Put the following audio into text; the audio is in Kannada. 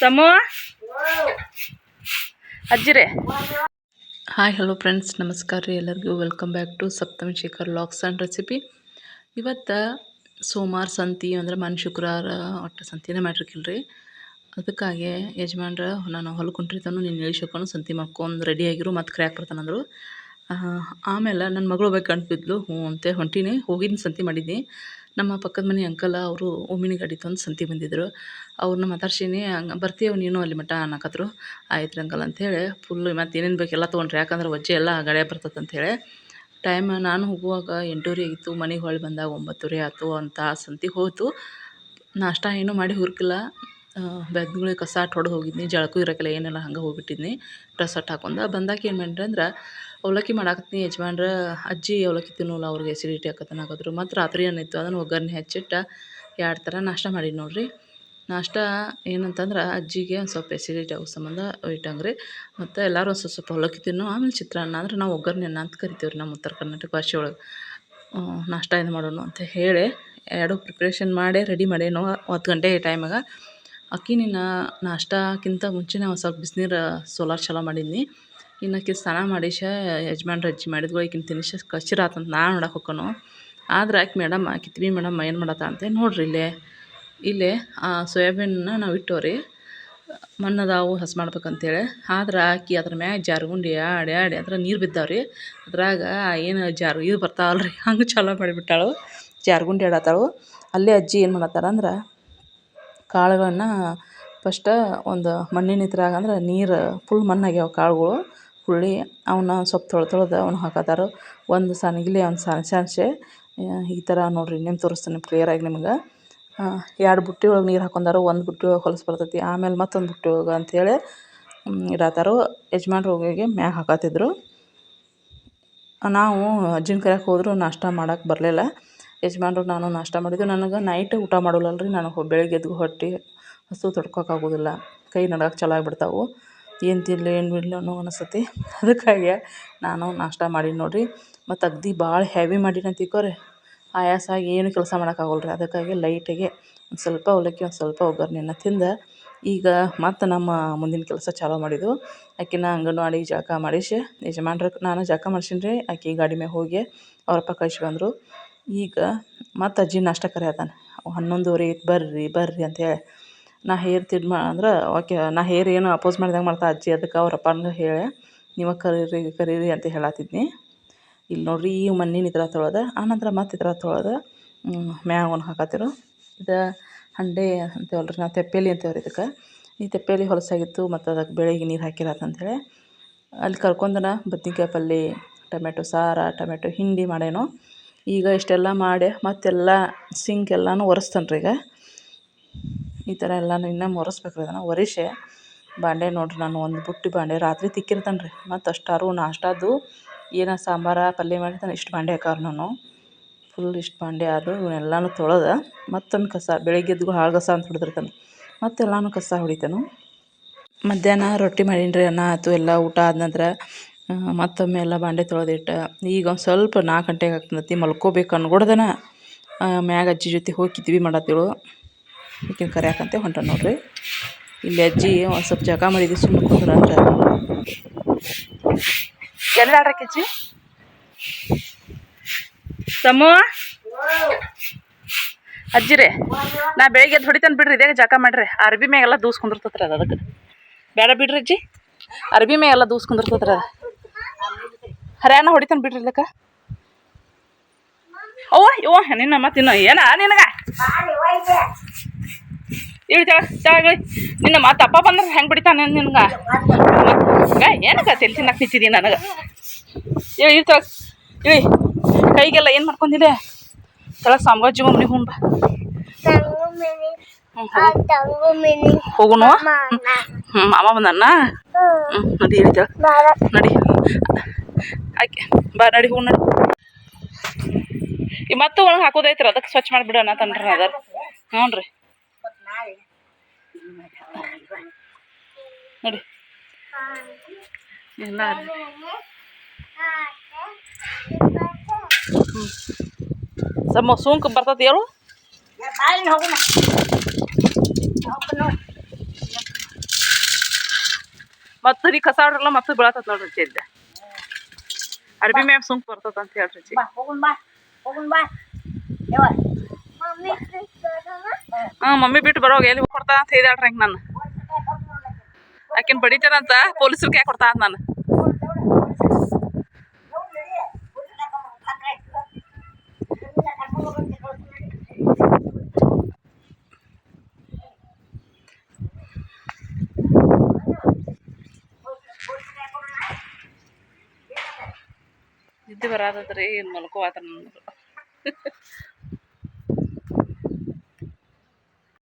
ಸಮೂಹ? ಅಜ್ಜಿರೇ ಹಾಯ್ ಹಲೋ ಫ್ರೆಂಡ್ಸ್ ನಮಸ್ಕಾರ ರೀ ಎಲ್ಲರಿಗೂ. Welcome back to Saptami Shekhar vlogs and recipe ಇವತ್ತು ಸೋಮವಾರ ಸಂತಿ, ಅಂದ್ರೆ ಮನ್ ಶುಕ್ರವಾರ ಒಟ್ಟು ಸಂತಿನೇ ಮಾಡಿರ್ಕಿಲ್ಲ ರೀ. ಅದಕ್ಕಾಗಿ ಯಜಮಾನ್ರ ನಾನು ಹೊಲಕ್ಕೆ ಕುಂಟಿರ್ತಾನು ನೀನು ಇಳಿಸ್ಕೊಂಡು ಸಂತಿ ಮಾಡ್ಕೊಂಡು ರೆಡಿ ಆಗಿರು, ಮತ್ತೆ ಕ್ರ್ಯಾಕ್ ಬರ್ತಾನಂದ್ರು. ಆಮೇಲೆ ನನ್ನ ಮಗಳು ಗಂಟು ಬಿದ್ಲು ಹ್ಞೂ ಅಂತ, ಹೊಂಟೀನಿ. ಹೋಗಿದ್ದು ಸಂತಿ ಮಾಡಿದ್ನಿ. ನಮ್ಮ ಪಕ್ಕದ ಮನೆ ಅಂಕಲ್ ಅವರು ಓಮಿನಿ ಗಾಡಿ ತಂದು ಸಂತಿ ಬಂದಿದ್ದರು ಅವ್ರನ್ನ ಮಾತಾಡ್ಸೀನಿ. ಹಂಗೆ ಬರ್ತೀವಿ ನೀನು ಅಲ್ಲಿ ಮಠ ಅನ್ನಕತ್ರು. ಆಯ್ತು ರೀ ಅಂಕಲ್ ಅಂಥೇಳಿ ಫುಲ್ ಮತ್ತು ಏನೇನು ಬೇಕು ಎಲ್ಲ ತೊಗೊಂಡ್ರಿ. ಯಾಕಂದ್ರೆ ಒಜ್ಜೆ ಎಲ್ಲ ಗಾಡಿಯಾಗ ಬರ್ತದೆ ಅಂಥೇಳಿ ಟೈಮ್ ನಾನು ಹೋಗುವಾಗ ಎಂಟೂವರೆ ಆಗಿತ್ತು. ಮನೆಗೆ ಹೊಳ್ಳಿ ಬಂದಾಗ ಒಂಬತ್ತುವರೆ ಆಯ್ತು ಅಂತ ಸಂತಿಗೆ ಹೋಯ್ತು. ನಾಷ್ಟ ಏನೂ ಮಾಡಿ ಹುರ್ಕಿಲ್ಲ. ಬೆದ್ಗಳಿಗೆ ಕಸ ಅಟ್ ಹೊಡೆದು ಹೋಗಿದ್ನಿ, ಜಳಕು ಇರಕಿಲ್ಲ, ಏನಿಲ್ಲ ಹಂಗೆ ಹೋಗ್ಬಿಟ್ಟಿದ್ನಿ. ಡ್ರೆಸ್ ಅಟ್ ಹಾಕೊಂಡ ಬಂದಾಗ ಏನು ಮಾಡ್ರಿ ಅಂದ್ರೆ, ಅವಲಕ್ಕಿ ಮಾಡಾಕತ್ನಿ ಯಜಮಾನ್ರ, ಅಜ್ಜಿ ಅವಲಕ್ಕಿ ತಿನ್ನೋಲ್ಲ, ಅವ್ರಿಗೆ ಎಸಿಡಿಟಿ ಹಾಕತನಕಾದ್ರು ಮತ್ತೆ ರಾತ್ರಿ ಏನಿತ್ತು ಅದನ್ನು ಒಗ್ಗರಣೆ ಹೆಚ್ಚಿಟ್ಟ ಎರಡು ಥರ ನಾಷ್ಟ ಮಾಡಿ ನೋಡ್ರಿ. ನಾಷ್ಟ ಏನಂತಂದ್ರೆ, ಅಜ್ಜಿಗೆ ಒಂದು ಸ್ವಲ್ಪ ಎಸಿಡಿಟಿ ಆಗೋ ಸಂಬಂಧ ಇಟ್ಟಂಗ್ರಿ. ಮತ್ತು ಎಲ್ಲರೂ ಒಂದು ಸ್ವಲ್ಪ ಸ್ವಲ್ಪ ತಿನ್ನು, ಆಮೇಲೆ ಚಿತ್ರಾನ್ನ ಅಂದ್ರೆ ನಾವು ಒಗ್ಗರಣೆ ಅನ್ನ ಅಂತ ಕರಿತೀವಿ ರೀ ನಮ್ಮ ಉತ್ತರ ಕರ್ನಾಟಕ ಭಾಷೆ ಒಳಗೆ. ನಾಷ್ಟ ಏನು ಮಾಡೋಣ ಅಂತ ಹೇಳಿ, ಎರಡು ಪ್ರಿಪ್ರೇಷನ್ ಮಾಡಿ ರೆಡಿ ಮಾಡೇನೋ ಹತ್ತು ಗಂಟೆ ಟೈಮಾಗ ಅಕ್ಕಿ ನಿನ್ನ ನಾಷ್ಟಕ್ಕಿಂತ ಮುಂಚೆ ಒಂದು ಸ್ವಲ್ಪ ಬಿಸ್ನೀರು ಸೋಲಾರ್ ಚಾಲೂ ಮಾಡಿದ್ನಿ. ಇನ್ನು ಆಕಿ ಸ್ನಾನ ಮಾಡಿಸ ಯಜಮಾನ್ರು ಅಜ್ಜಿ ಮಾಡಿದ್ವು ಈಗಿನ ತಿನಿಸ ಕಚ್ಚಿರ ಆತಂತ ನಾನು ನೋಡಕ್ಕೆ ಹೊಕ್ಕನು. ಆದ್ರೆ ಆಕೆ ಮೇಡಮ್ ಆಕಿತ್ವಿ ಮೇಡಮ್ ಏನು ಮಾಡತ್ತ? ಅಂತ ನೋಡ್ರಿ ಇಲ್ಲೇ. ಇಲ್ಲೇ, ಆ ಸೋಯಾಬೀನ್ನ ನಾವು ಇಟ್ಟೋರಿ ಮಣ್ಣದಾವು ಹಸ್ ಮಾಡ್ಬೇಕಂತೇಳಿ. ಆದ್ರೆ ಆಕಿ ಅದ್ರ ಮ್ಯಾಗ ಜಾರ್ಗುಂಡಿ ಆಡಿ ಆಡಿ ಅದ್ರ ನೀರು ಬಿದ್ದಾವ್ರಿ. ಅದ್ರಾಗ ಏನು ಜಾರು ಇದು ಬರ್ತಾವಲ್ರಿ, ಹಂಗೆ ಚಾಲೂ ಮಾಡಿಬಿಟ್ಟಾಳು. ಜಾರ್ಗುಂಡಿ ಆಡತ್ತಾಳು ಅಲ್ಲೇ ಅಜ್ಜಿ ಏನು ಮಾಡತ್ತಾರ ಅಂದ್ರೆ ಕಾಳುಗಳನ್ನ ಪಸ್ಟ ಒಂದು ಮಣ್ಣಿನ ಇದ್ರಾಗ ಅಂದ್ರೆ ನೀರು ಫುಲ್ ಮಣ್ಣಾಗ್ಯಾವ ಕಾಳುಗಳು. ಹುಳ್ಳಿ ಅವನ್ನ ಸ್ವಲ್ಪ ತೊಳ್ದು ತೊಳ್ದು ಅವನ್ನ ಹಾಕತ್ತಾರ ಒಂದು ಸಣ್ಣಗಿಲಿ ಒಂದು ಸಣ್ಣ ಸಣ್ಸೆ ಈ ಥರ ನೋಡಿರಿ ನಿಮ್ಮ ತೋರಿಸ್ತೀನಿ ಕ್ಲಿಯರಾಗಿ ನಿಮ್ಗೆ. ಎರಡು ಬುಟ್ಟಿ ಒಳಗೆ ನೀರು ಹಾಕೊಂಡಾರ, ಒಂದು ಬುಟ್ಟಿ ಒಳಗೆ ಹೊಲಸು ಬರ್ತೈತಿ. ಆಮೇಲೆ ಮತ್ತೊಂದು ಬುಟ್ಟಿ ಒಳಗೆ ಅಂಥೇಳಿ ಇಡತ್ತಾರು ಯಜಮಾನ್ರು ಹೋಗಿ ಮ್ಯಾಗ ಹಾಕತ್ತಿದ್ರು. ನಾವು ಅಜ್ಜಿನ ಕರೆಯಕ್ಕೆ ಹೋದ್ರು, ನಾಷ್ಟ ಮಾಡಕ್ಕೆ ಬರಲಿಲ್ಲ. ಯಜಮಾನ್ರು ನಾನು ನಾಷ್ಟ ಮಾಡಿದ್ದು ನನಗೆ ನೈಟ್ ಊಟ ಮಾಡೋಲ್ಲಲ್ರಿ. ನನಗೆ ಬೆಳಗ್ಗೆ ಎದ್ದು ಹೊಟ್ಟೆ ಹಸು ಆಗೋದಿಲ್ಲ ಕೈ ನಡಗಕ್ಕೆ ಚಾಲು ಆಗ್ಬಿಡ್ತಾವೆ. ಏನು ತಿನ್ನಲಿ ಏನು ಬಿಡಲಿ ಅನ್ನೋ ಅನಿಸ್ತತಿ. ಅದಕ್ಕಾಗಿ ನಾನು ನಾಷ್ಟ ಮಾಡೀನಿ ನೋಡಿರಿ. ಮತ್ತು ಅಗ್ದಿ ಭಾಳ ಹೆವಿ ಮಾಡೀನಿ ಅಂತ ಆಯಾಸ ಆಗಿ ಏನು ಕೆಲಸ ಮಾಡೋಕ್ಕಾಗಲ್ಲ ರೀ ಅದಕ್ಕಾಗಿ ಲೈಟಿಗೆ ಒಂದು ಸ್ವಲ್ಪ ಅವಲಕ್ಕಿ, ಒಂದು ಸ್ವಲ್ಪ ಒಗ್ಗರ್ಣೆನ ತಿಂದು ಈಗ ಮತ್ತು ನಮ್ಮ ಮುಂದಿನ ಕೆಲಸ ಚಾಲೂ ಮಾಡಿದ್ದು. ಆಕಿನ ಅಂಗನವಾಡಿ ಜಳಕ ಮಾಡಿಸಿ. ಯಜಮಾನ್ರಿಗೆ ನಾನು ಜಳಕ ಮಾಡ್ಸೀನಿ ರೀ ಆಕಿ ಗಾಡಿ ಮ್ಯಾಗ ಹೋಗಿ ಅವ್ರಪ್ಪ ಕಳ್ಸಿ ಬಂದರು. ಈಗ ಮತ್ತು ಅಜ್ಜಿ ನಾಷ್ಟ ಕರೆಯತ್ತಾನೆ ಹನ್ನೊಂದುವರೆ ಆಯ್ತು ಬರ್ರಿ ಬರ್ರಿ ಅಂತೇಳಿ ನಾ ಹೇರ್ ಮಾ, ಅಂದ್ರೆ ಓಕೆ, ನಾ ಹೇರ್ ಏನು ಅಪೋಸ್ ಮಾಡ್ದಂಗೆ ಮಾಡ್ತಾ ಅಜ್ಜಿ, ಅದಕ್ಕೆ ಅವ್ರ ಅಪ್ಪಂಗೆ ಹೇಳಿ, ನೀವು ಕರೀರಿ ಕರೀರಿ ಅಂತ ಹೇಳತ್ತಿದ್ನಿ ಇಲ್ಲಿ ನೋಡ್ರಿ ಈ ಮಣ್ಣಿನ ಥರ ತೊಳೆದ, ಆನಂತರ ಮತ್ತೆ ಥರ ತೊಳೆದು ಮ್ಯಾಗ ಒಂದು ಹಾಕತ್ತಿರು ಇದು ಹಂಡೆ ಅಂತೇವಲ್ರಿ, ನಾವು ತೆಪ್ಪೇಲಿ ಅಂತೇವ್ರಿ ಇದಕ್ಕೆ. ಈ ತೆಪ್ಪೇಲಿ ಹೊಲಸಾಗಿತ್ತು ಮತ್ತು ಅದಕ್ಕೆ ಬೆಳಗ್ಗೆ ನೀರು ಹಾಕಿರತ್ತ ಅಂಥೇಳಿ ಅಲ್ಲಿ ಕರ್ಕೊಂಡನ ಬದ್ನಿಕಾಯಿ ಪಲ್ಯ ಟೊಮೆಟೊ ಸಾರು ಟೊಮೆಟೊ ಹಿಂಡಿ ಮಾಡೇನೋ. ಈಗ ಇಷ್ಟೆಲ್ಲ ಮಾಡಿ ಮತ್ತೆಲ್ಲ ಸಿಂಕ್ ಎಲ್ಲನೂ ಒರೆಸ್ತಾನೆ ರೀ ಈಗ. ಈ ಥರ ಎಲ್ಲನೂ ಇನ್ನೂ ಒರೆಸ್ಬೇಕು ರೀ ಅದನ್ನು ಒರೆಸಿ ಬಾಂಡೆ ನೋಡಿರಿ ನಾನು ಒಂದು ಬುಟ್ಟಿ ಬಾಂಡೆ ರಾತ್ರಿ ತಿಕ್ಕಿರ್ತಾನೆ ರೀ. ಮತ್ತು ಅಷ್ಟಾರು ನಾಷ್ಟಾದ್ದು ಏನು ಸಾಂಬಾರು ಪಲ್ಯ ಮಾಡಿರ್ತಾನೆ ಇಷ್ಟು ಬಾಂಡೆ ಹಾಕವ್ರೆ ನಾನು. ಫುಲ್ ಇಷ್ಟು ಬಾಂಡೆ ಅದು ಇವನ್ನೆಲ್ಲನೂ ತೊಳೆದು ಮತ್ತೊಂದು ಕಸ ಬೆಳಗ್ಗೆ ಎದ್ದು ಹಾಳು ಕಸ ಅಂತ ಹೊಡೆದಿರ್ತಾನೆ. ಮತ್ತೆಲ್ಲನೂ ಕಸ ಹೊಡಿತಾನು. ಮಧ್ಯಾಹ್ನ ರೊಟ್ಟಿ ಮಾಡೀನಿ ರೀ ಅನ್ನ ಆಯ್ತು, ಎಲ್ಲ ಊಟ ಆದ ನಂತರ ಮತ್ತೊಮ್ಮೆ ಎಲ್ಲ ಬಾಂಡೆ ತೊಳೆದಿಟ್ಟು, ಈಗ ಒಂದು ಸ್ವಲ್ಪ ನಾಲ್ಕು ಗಂಟೆಗೆ ಆಗ್ತೈತಿ, ಮಲ್ಕೋಬೇಕು ಅನ್ಕೊಡ್ದನ ಮ್ಯಾಗ ಅಜ್ಜಿ ಜೊತೆ ಹೋಗಿ ಮಾಡತ್ತಿಳು ಈಕಿನ ಕರೆಯಾಕಂತೆ ಹೊಂಟ ನೋಡ್ರಿ. ಇಲ್ಲಿ ಅಜ್ಜಿ ಒಂದು ಸ್ವಲ್ಪ ಜಗ ಮಾಡಿದ್ವಿ ಸುಮ್ಮನೆ ಕುಂದ್ರ ಅಂದ್ರೆ ಎಲ್ಲಿ ಆಡ್ರಕ್ಕಿಚ್ಚಿ ಅಜ್ಜಿ? ರೀ, ನಾ ಬೆಳಿಗ್ಗೆ ಎದ್ದು ಹೊಡಿತಾನೆ ಬಿಡ್ರಿ ಇದೇ ಜಕ ಮಾಡ್ರಿ? ಅರ್ಬಿ ಮ್ಯಾಗೆಲ್ಲ ದೂಸ್ ಕುಂದಿರ್ತತ್ರಿ ಅದು ಅದಕ್ಕೆ. ಬೇಡ ಬಿಡ್ರಿ ಅಜ್ಜಿ. ಅರ್ಬಿ ಮ್ಯಾಗೆಲ್ಲ ದೂಸ್ ಕುಂದಿರ್ತತ್ರಿ ಅದು. ಹರ್ಯಾಣ ಹೊಡಿತಾನೆ ಬಿಡ್ರಿ ಇಲ್ಲಕ್ಕ ಅವ್ವ ಯವ್ವ ನಿನ್ನ ಮತ್ತಿನ್ನ ಏನ ನಿನಗ? ಇಳಿ ತಳ ತಳಗಳಿ ನಿನ್ನ ಮತ್ತೆ ಅಪ್ಪ ಬಂದ್ರೆ ಹೆಂಗೆ ಬಿಡಿತಾನೆ ನಿನ್ಗೆ? ಏನಕ್ಕ ತೆಲ್ ತಿನ್ನಕ್ಕೆ ನಿಂತಿದ್ದೀನಿ ನನಗೆ? ಇಳಿ ಇಳಿ ತಳ ಇಳಿ. ಕೈಗೆಲ್ಲ ಏನು ಮಾಡ್ಕೊಂಡಿದೆ? ತಳಗ ಸಾಮ್ಗಾಜಿ ಮಮ್ಮಿ ಹ್ಞೂ ಬಾ ಹೋಗುನು ಹ್ಞೂ ಮಾಮ ಬಂದಣ್ಣ ಹ್ಞೂ ನಡಿ ಇಳಿತಾಳ ನಡಿ. ಆಕೆ ಬಾ ನಡಿ, ಹೂ ನಡಿ. ಈ ಮತ್ತು ಒಳಗೆ ಹಾಕೋದೈತ್ರಿ ಅದಕ್ಕೆ ಸ್ವಚ್ಛ ಮಾಡಿಬಿಡೋಣ ತನ್ರಿ ಅದಾರ ಹ್ಞೂ ರೀ ನೋಡಿ. ಎಲ್ಲ ಸಮ ಸೋಂಕು ಬರ್ತದ ಹೇಳು. ಮತ್ತೆ ರೀ ಕಸ ಆಡ್ರಲ್ಲ, ಮತ್ತೆ ಬೀಳತದ ನೋಡ್ರಿ ಚೆದ್ದ ಅರ್ಬಿ ಮ್ಯಾಪ್ ಸುಂಕ್ ಬರ್ತದ ಅಂತ ಹೇಳ್ರಿ ಮಮ್ಮಿ ಹಾ ಮಮ್ಮಿ ಬಿಟ್ಟು ಬರೋಗ ಎಲ್ಲಿ ಕೊಡ್ತಾ ಅಂತ ಹೇಳಿದಾಳ್ರಿ ಹಂಗೆ ನಾನು ಆಕಿನ ಪೊಲೀಸರು ಕೈ ಕೊಡ್ತಾ ಅಂತ ನಾನು ಬರಾತದ್ರಿ ಏನು ಮಲ್ಕೋ ಆತ ನನಗೆ